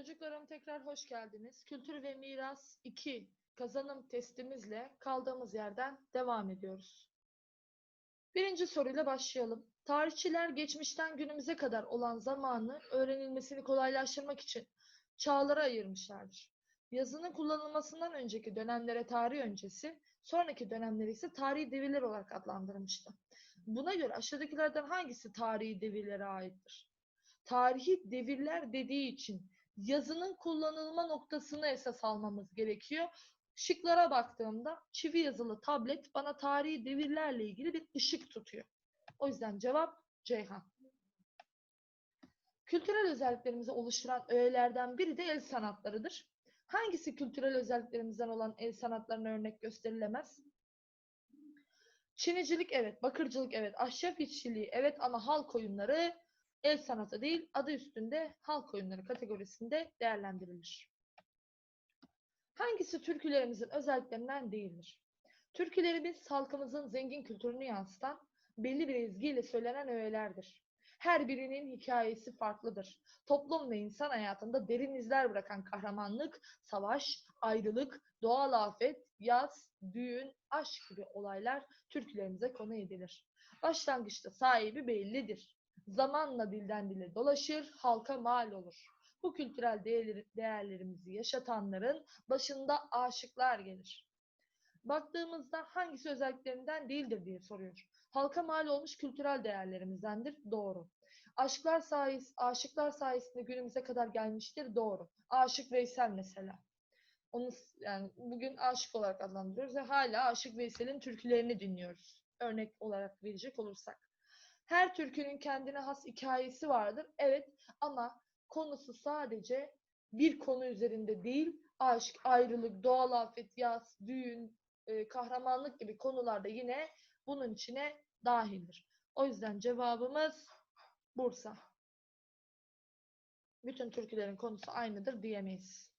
Çocuklarım tekrar hoş geldiniz. Kültür ve Miras 2 kazanım testimizle kaldığımız yerden devam ediyoruz. Birinci soruyla başlayalım. Tarihçiler geçmişten günümüze kadar olan zamanı öğrenilmesini kolaylaştırmak için çağlara ayırmışlardır. Yazının kullanılmasından önceki dönemlere tarih öncesi, sonraki dönemleri ise tarihi devirler olarak adlandırmıştı. Buna göre aşağıdakilerden hangisi tarihi devirlere aittir? Tarihi devirler dediği için yazının kullanılma noktasını esas almamız gerekiyor. Şıklara baktığımda çivi yazılı tablet bana tarihi devirlerle ilgili bir ışık tutuyor. O yüzden cevap Ceyhan. Kültürel özelliklerimizi oluşturan öğelerden biri de el sanatlarıdır. Hangisi kültürel özelliklerimizden olan el sanatlarına örnek gösterilemez? Çinicilik evet, bakırcılık evet, ahşap işçiliği evet ama halk oyunları el sanatı değil, adı üstünde halk oyunları kategorisinde değerlendirilir. Hangisi türkülerimizin özelliklerinden değildir? Türkülerimiz halkımızın zengin kültürünü yansıtan, belli bir ezgiyle söylenen öğelerdir. Her birinin hikayesi farklıdır. Toplum ve insan hayatında derin izler bırakan kahramanlık, savaş, ayrılık, doğal afet, yaz, düğün, aşk gibi olaylar türkülerimize konu edilir. Başlangıçta sahibi bellidir. Zamanla dilden dile dolaşır, halka mal olur. Bu kültürel değerleri- değerlerimizi yaşatanların başında aşıklar gelir. Baktığımızda hangisi özelliklerinden değildir diye soruyor. Halka mal olmuş kültürel değerlerimizdendir. Doğru. Aşklar sayes aşıklar sayesinde günümüze kadar gelmiştir. Doğru. Aşık Veysel mesela. Onu yani bugün aşık olarak adlandırıyoruz ve hala Aşık Veysel'in türkülerini dinliyoruz. Örnek olarak verecek olursak. Her türkünün kendine has hikayesi vardır. Evet ama konusu sadece bir konu üzerinde değil, aşk, ayrılık, doğal afet, yaz, düğün, e, kahramanlık gibi konularda yine bunun içine dahildir. O yüzden cevabımız Bursa. Bütün türkülerin konusu aynıdır diyemeyiz.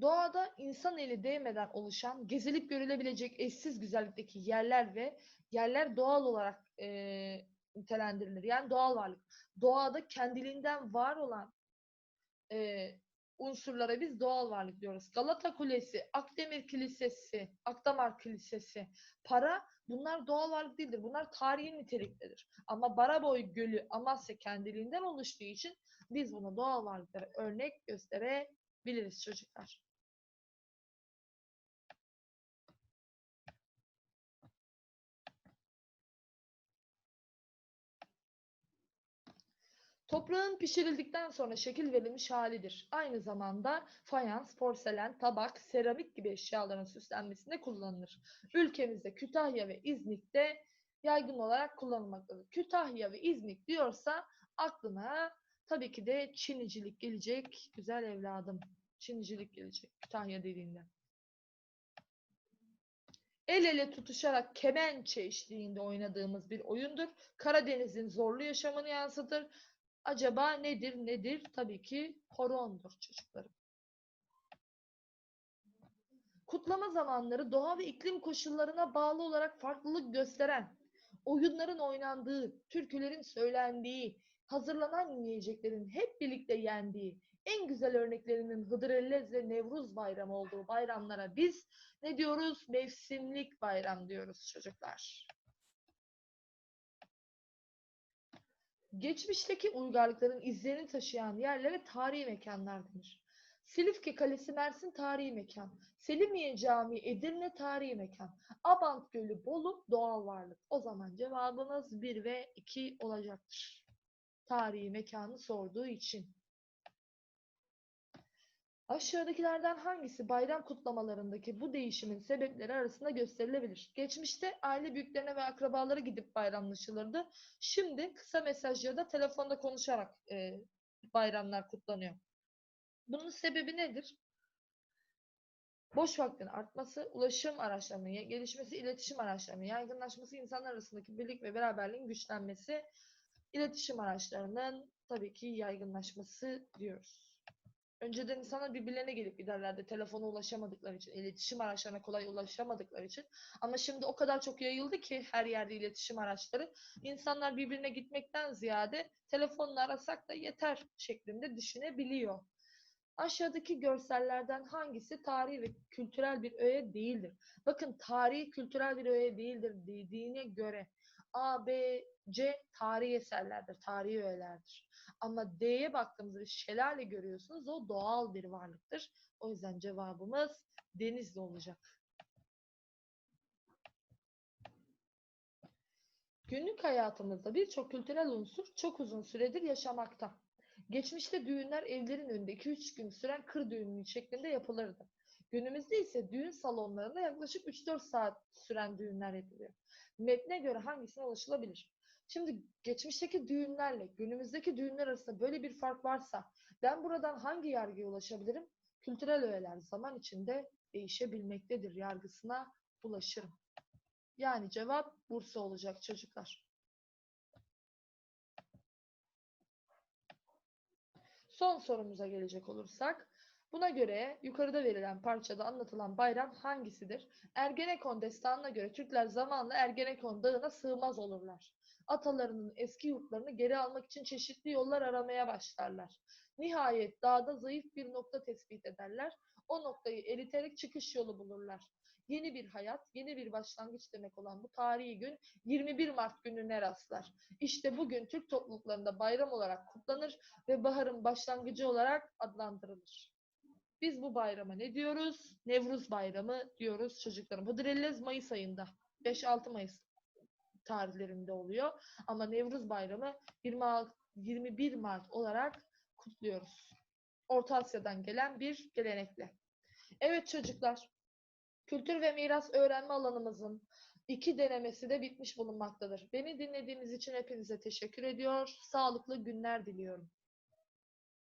Doğada insan eli değmeden oluşan, gezilip görülebilecek eşsiz güzellikteki yerler ve yerler doğal olarak eee nitelendirilir. Yani doğal varlık. Doğada kendiliğinden var olan eee, unsurlara biz doğal varlık diyoruz. Galata Kulesi, Akdemir Kilisesi, Akdamar Kilisesi, para bunlar doğal varlık değildir. Bunlar tarihi niteliktedir. Ama Baraboy Gölü, Amasya kendiliğinden oluştuğu için biz buna doğal varlıklara örnek gösterebiliriz çocuklar. Toprağın pişirildikten sonra şekil verilmiş halidir. Aynı zamanda fayans, porselen, tabak, seramik gibi eşyaların süslenmesinde kullanılır. Ülkemizde Kütahya ve İznik'te yaygın olarak kullanılmaktadır. Kütahya ve İznik diyorsa aklına tabii ki de Çinicilik gelecek. Güzel evladım. Çinicilik gelecek Kütahya dediğinde. El ele tutuşarak kemençe eşliğinde oynadığımız bir oyundur. Karadeniz'in zorlu yaşamını yansıtır. Acaba nedir nedir? Tabii ki horondur çocuklarım. Kutlama zamanları doğa ve iklim koşullarına bağlı olarak farklılık gösteren, oyunların oynandığı, türkülerin söylendiği, hazırlanan yiyeceklerin hep birlikte yendiği, en güzel örneklerinin Hıdrellez ve Nevruz bayramı olduğu bayramlara biz ne diyoruz? Mevsimlik bayram diyoruz çocuklar. Geçmişteki uygarlıkların izlerini taşıyan yerlere tarihi mekanlar denir. Silifke Kalesi Mersin tarihi mekan. Selimiye Camii Edirne tarihi mekan. Abant Gölü Bolu doğal varlık. O zaman cevabımız 1 ve 2 olacaktır. Tarihi mekanı sorduğu için. Aşağıdakilerden hangisi bayram kutlamalarındaki bu değişimin sebepleri arasında gösterilebilir? Geçmişte aile büyüklerine ve akrabalara gidip bayramlaşılırdı. Şimdi kısa mesaj ya da telefonda konuşarak e, bayramlar kutlanıyor. Bunun sebebi nedir? Boş vaktin artması, ulaşım araçlarının gelişmesi, iletişim araçlarının yaygınlaşması, insanlar arasındaki birlik ve beraberliğin güçlenmesi, iletişim araçlarının tabii ki yaygınlaşması diyoruz. Önceden insanlar birbirlerine gelip giderlerdi telefona ulaşamadıkları için, iletişim araçlarına kolay ulaşamadıkları için. Ama şimdi o kadar çok yayıldı ki her yerde iletişim araçları. İnsanlar birbirine gitmekten ziyade telefonla arasak da yeter şeklinde düşünebiliyor. Aşağıdaki görsellerden hangisi tarihi ve kültürel bir öğe değildir? Bakın tarihi kültürel bir öğe değildir dediğine göre A, B, C tarihi eserlerdir, tarihi öğelerdir. Ama D'ye baktığımızda şelale görüyorsunuz o doğal bir varlıktır. O yüzden cevabımız Denizli olacak. Günlük hayatımızda birçok kültürel unsur çok uzun süredir yaşamakta. Geçmişte düğünler evlerin önünde 2-3 gün süren kır düğünü şeklinde yapılırdı. Günümüzde ise düğün salonlarında yaklaşık 3-4 saat süren düğünler yapılıyor. Metne göre hangisine ulaşılabilir? Şimdi geçmişteki düğünlerle günümüzdeki düğünler arasında böyle bir fark varsa ben buradan hangi yargıya ulaşabilirim? Kültürel öğeler zaman içinde değişebilmektedir yargısına ulaşırım. Yani cevap Bursa olacak çocuklar. Son sorumuza gelecek olursak, buna göre yukarıda verilen parçada anlatılan bayram hangisidir? Ergenekon destanına göre Türkler zamanla Ergenekon dağına sığmaz olurlar. Atalarının eski yurtlarını geri almak için çeşitli yollar aramaya başlarlar. Nihayet dağda zayıf bir nokta tespit ederler. O noktayı eriterek çıkış yolu bulurlar. Yeni bir hayat, yeni bir başlangıç demek olan bu tarihi gün 21 Mart gününe rastlar. İşte bugün Türk topluluklarında bayram olarak kutlanır ve baharın başlangıcı olarak adlandırılır. Biz bu bayrama ne diyoruz? Nevruz Bayramı diyoruz çocuklarım. Hıdrellez Mayıs ayında. 5-6 Mayıs tarihlerinde oluyor. Ama Nevruz Bayramı 26 21 Mart olarak kutluyoruz. Orta Asya'dan gelen bir gelenekle. Evet çocuklar, kültür ve miras öğrenme alanımızın iki denemesi de bitmiş bulunmaktadır. Beni dinlediğiniz için hepinize teşekkür ediyor. Sağlıklı günler diliyorum.